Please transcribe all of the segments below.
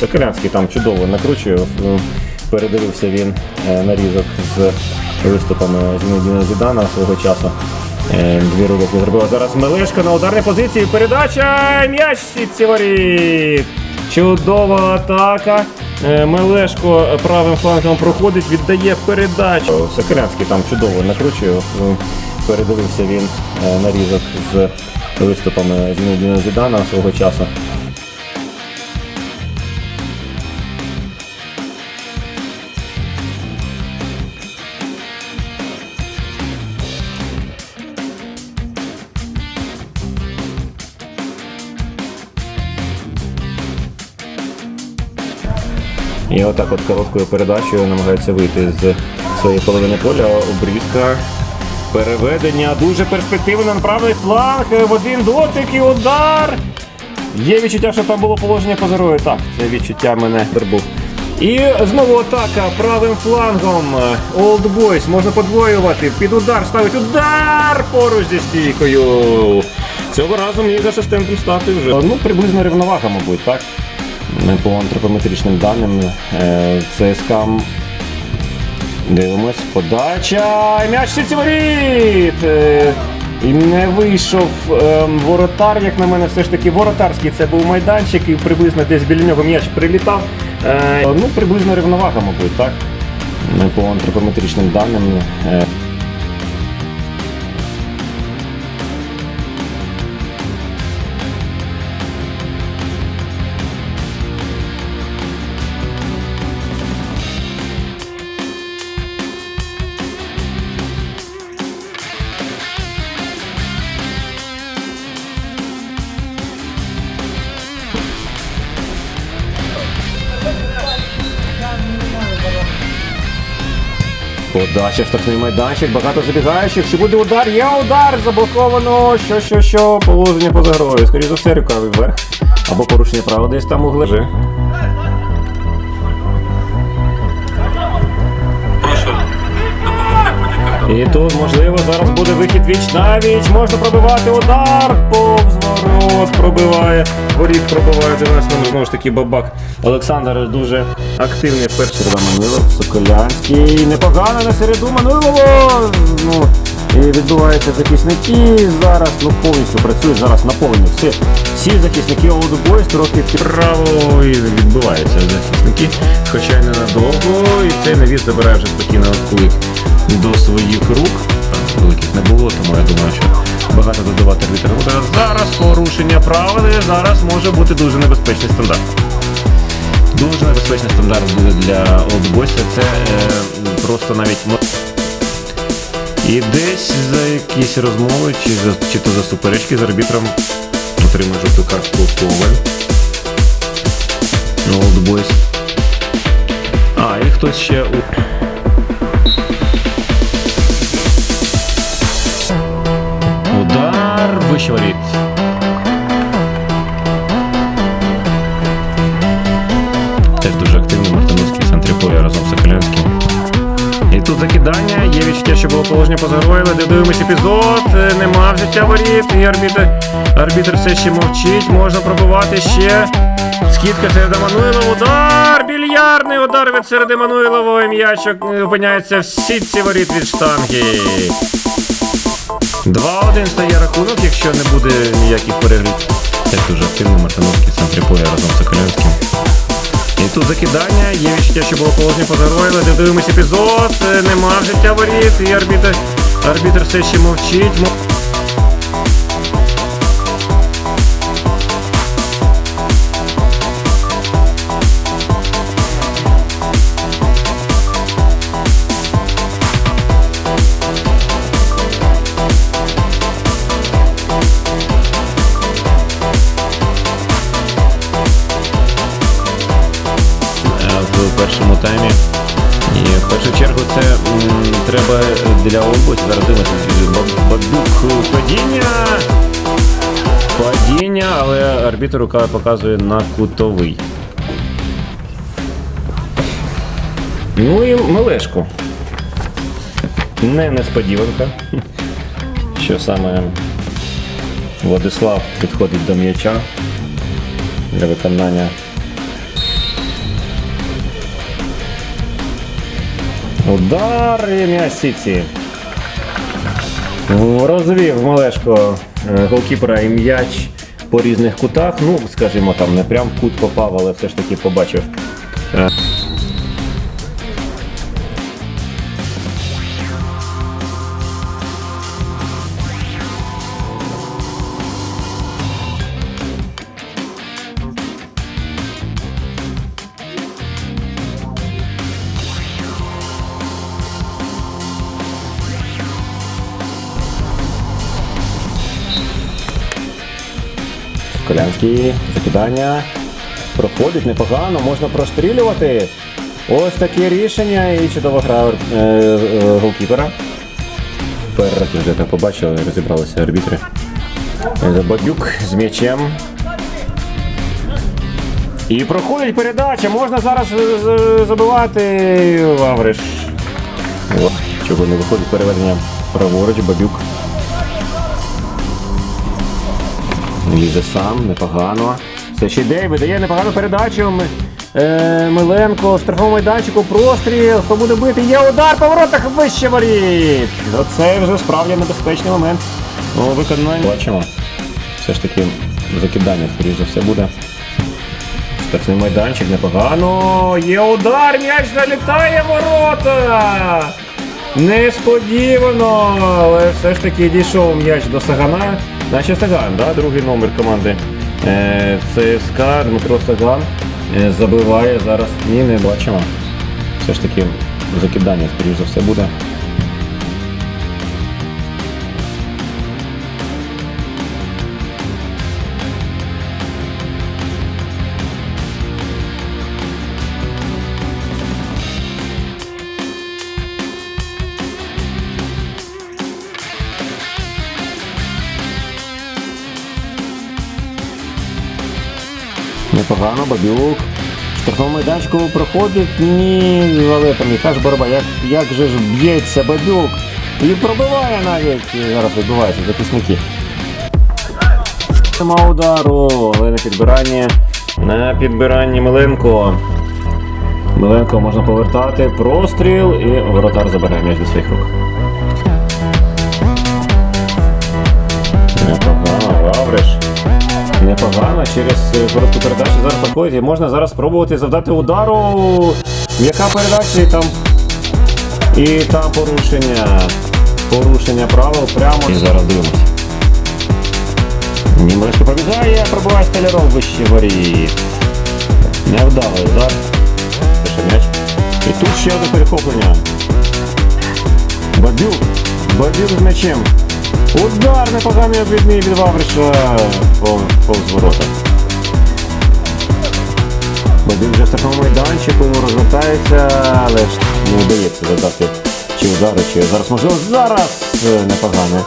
Соколянський там чудово накручує. Е, Передивився він е, нарізок з виступами Зінедіна Зідана свого часу. Е, Дві рубики зробив. А Зараз Мелешко на ударній позиції. Передача! М'яч воріт! Чудова атака. Мелешко правим флангом проходить, віддає передачу. Соколянський там чудово накручує. Передивився він нарізок з виступами Зінедіна Зідана свого часу. І отак от короткою передачею намагається вийти з своєї половини поля. Обрізка. Переведення дуже перспективно на правий фланг. В один дотик і удар. Є відчуття, що там було положення поза грою. Так, це відчуття мене був. І знову атака правим флангом. Old Boys можна подвоювати. Під удар ставить удар поруч зі стійкою. Цього разу міг асистентом стати вже. Ну, приблизно рівновага, мабуть, так? По антропометричним даним. е, ЦСКА Дивимось, подача. М'яч воріт! Е, І не вийшов ем, воротар, як на мене, все ж таки воротарський це був майданчик, і приблизно десь біля нього м'яч прилітав. Е, ну, приблизно рівновага, мабуть, так? По антропометричним даним. Подача штрафний майданчик, багато забігаючих. Чи буде удар? Є удар! Заблоковано. Що, що, що? Положення поза грою. Скоріше за все, рукавий вверх. Або порушення права десь там у глежі. Прошу допомогти будь-яка. І тут, можливо, зараз буде вихід віч на віч. Можна пробивати удар. Повз ворот пробиває. Воріт пробиває 11 номер. Знову ж таки бабак. Олександр дуже активний в першій Середа Манилов, Соколянський. Непогано на середу Манилово. Ну, і відбуваються захисники. Зараз ну, повністю працюють зараз наповнені. Всі, всі захисники Олдбойс трохи вправо і відбуваються захисники. Хоча й ненадовго. І цей навіс забирає вже спокійно кулик до своїх рук. Там великих не було, тому я думаю, що багато додавати буде. Зараз порушення правил, і зараз може бути дуже небезпечний стандарт. Дуже небезпечний стандарт буде для олдбойса. Це е, просто навіть і десь за якісь розмови, чи, за, чи то за суперечки з арбітром отримує жовту картку Коваль. Олдбойс. А, і хтось ще у. Удар вище воріт. Тут закидання, є відчуття, що було положення поза грою, але дивимось епізод, е, нема вжиття воріт, і арбітр, арбітр все ще мовчить, можна пробувати ще. Скидка серед Мануйлова, удар! Більярдний удар від серед Мануйлова, і м'яч е, опиняється в сітці воріт від штанги. 2-1 стає рахунок, якщо не буде ніяких перегрів. Теж дуже активний Мартиновський центрі поля разом з Соколянським. І тут закидання, є відчуття, що було положення але дивимось епізод, е, нема життя воріт, і арбітр, арбітр все ще мовчить. Треба для області зараз дивитися. Баб- падіння. Падіння, але арбітр рука показує на кутовий. Ну і Мелешко. Не несподіванка. Що саме Владислав підходить до м'яча для виконання Удар і м'яч. Розвів Малешко е, голкіпера і м'яч по різних кутах. Ну, скажімо, там не прям в кут попав, але все ж таки побачив. Колянський закидання. Проходить непогано, можна прострілювати. Ось таке рішення і чудова гра е, е, голкіпера. Перший вже так побачили, розібралися арбітри. Бабюк з м'ячем. І проходить передача, можна зараз е, забивати Лавриш. О, Чого не виходить переведення праворуч, Бабюк. Лізе сам, непогано. Це ще йде, видає непогану передачу. Е, Миленко в штрафному майданчику простріл. Хто буде бити? Є удар по воротах вище воріт. Це вже справді небезпечний момент. У виконанні. Бачимо. Все ж таки закидання, скоріш за все, буде. Штрафний майданчик непогано. Є удар, м'яч залітає ворота. Несподівано, але все ж таки дійшов м'яч до Сагана. Наче Саган, да? другий номер команди ЦСК ЦСКА Дмитро Саган е, забиває зараз. Ні, не бачимо. Все ж таки закидання, скоріш за все, буде. Непогано, Бабюк. Штрафному майданчику проходить. Ні, але там яка ж боротьба, як, як же ж б'ється Бабюк. І пробиває навіть. Зараз відбуваються захисники. Нема удару, але на підбиранні. На підбиранні Миленко. Миленко можна повертати. Простріл і воротар забирає м'яч до своїх рук. Непогано, через е, коротку передачу зараз проходить. І можна зараз спробувати завдати удару. М'яка передача і там. І там порушення. Порушення правил прямо. І зараз дивимося. Німецько пробігає, пробиває столяров вище воріт. Невдалий удар. Ще м'яч. І тут ще одне перехоплення. Бабюк. Бабюк з м'ячем. Удар непоганий обвідний від Вавриша пов- повз ворота. Бабюк вже в такому майданчику розвертається, але ж не вдається задати чи удари, чи зараз можливо зараз е, непогано.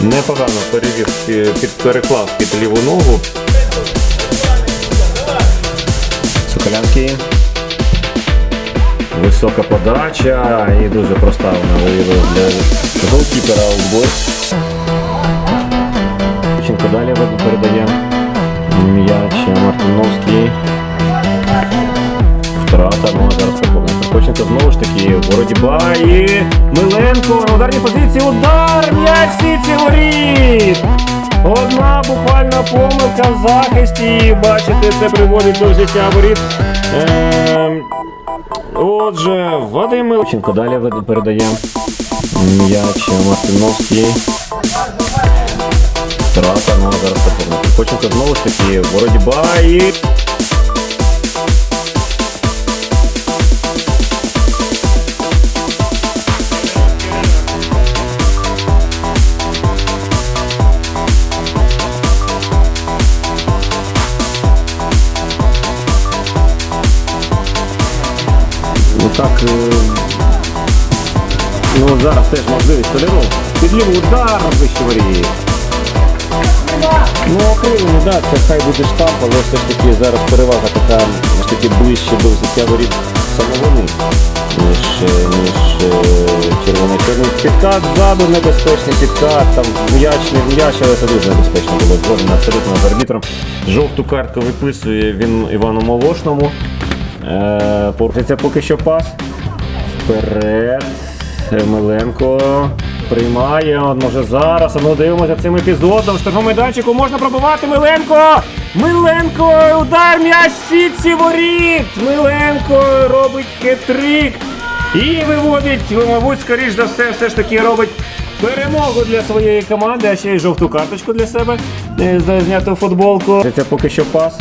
Непогано перевів під переклав під ліву ногу. Соколянський. Висока подача і дуже проста вона виявилася для голкіпера Олдбой. Ченко далі передає м'яч Мартиновський. Втрата, ну зараз приповнення. Прокоченко знову ж таки боротьба і Миленко на ударній позиції. Удар! М'яч сіці воріт! Одна буквально помилка в захисті. Бачите, це приводить до взяття воріт. Ем, Отже, Вадим Милченко далі передає м'яч Мартиновський. Втрата, ну а зараз поповнити. Хоченко знову ж таки боротьба і. Ну так. е, Ну зараз теж можливість Столяров. Під лівий удар вище воріт. Ну, окремо, да, це хай буде штамп, але все ж таки зараз перевага така ж таки ближче до взяття воріт саме вони, ніж, ніж е, червоний чорний. Підкат ззаду небезпечний підкат, там м'яч, не м'яч, але це дуже небезпечно було зроблено абсолютно з арбітром. Жовту картку виписує він Івану Молошному. Е, Порушиться поки що пас. Вперед. Миленко приймає. Може зараз. Ну дивимося цим епізодом. Штрафному майданчику можна пробувати Миленко. Миленко! Удар м'яч сітці воріт! Миленко робить хитрик. І виводить, мабуть, скоріш за все, все ж таки робить перемогу для своєї команди, а ще й жовту карточку для себе е, за зняту футболку. Це поки що пас.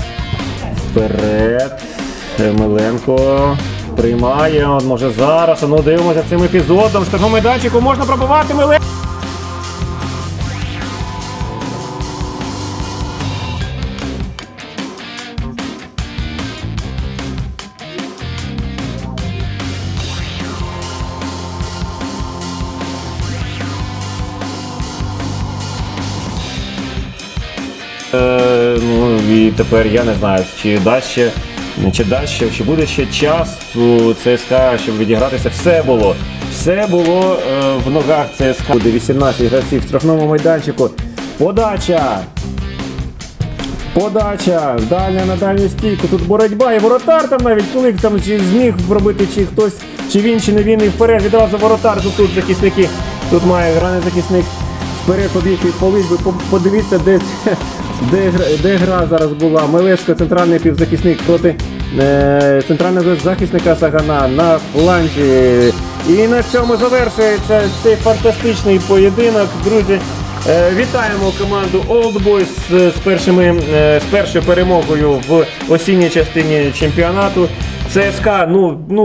Вперед. Миленко приймає. От може зараз. Ну дивимося цим епізодом. В штрафному майданчику можна пробивати Миленко. Е, ну і тепер я не знаю, чи дасть ще, чи ще, чи буде ще час у ЦСКА, щоб відігратися. Все було. Все було е, в ногах ЦСКА. Буде 18 гравців в штрафному майданчику. Подача! Подача! Дальня на дальню стійку. Тут боротьба і воротар там навіть коли там чи зміг пробити, чи хтось, чи він, чи не він, і вперед відразу воротар. Тут, тут захисники. Тут має граний захисник. Вперед побіг і поліз Подивіться, де, де, гра- де гра зараз була. Мелешко, центральний півзахисник проти е, центрального захисника Сагана на фланзі. І на цьому завершується цей фантастичний поєдинок. Друзі, е, вітаємо команду Old Boys з, першими, е, з першою перемогою в осінній частині чемпіонату. ЦСКА, ну, ну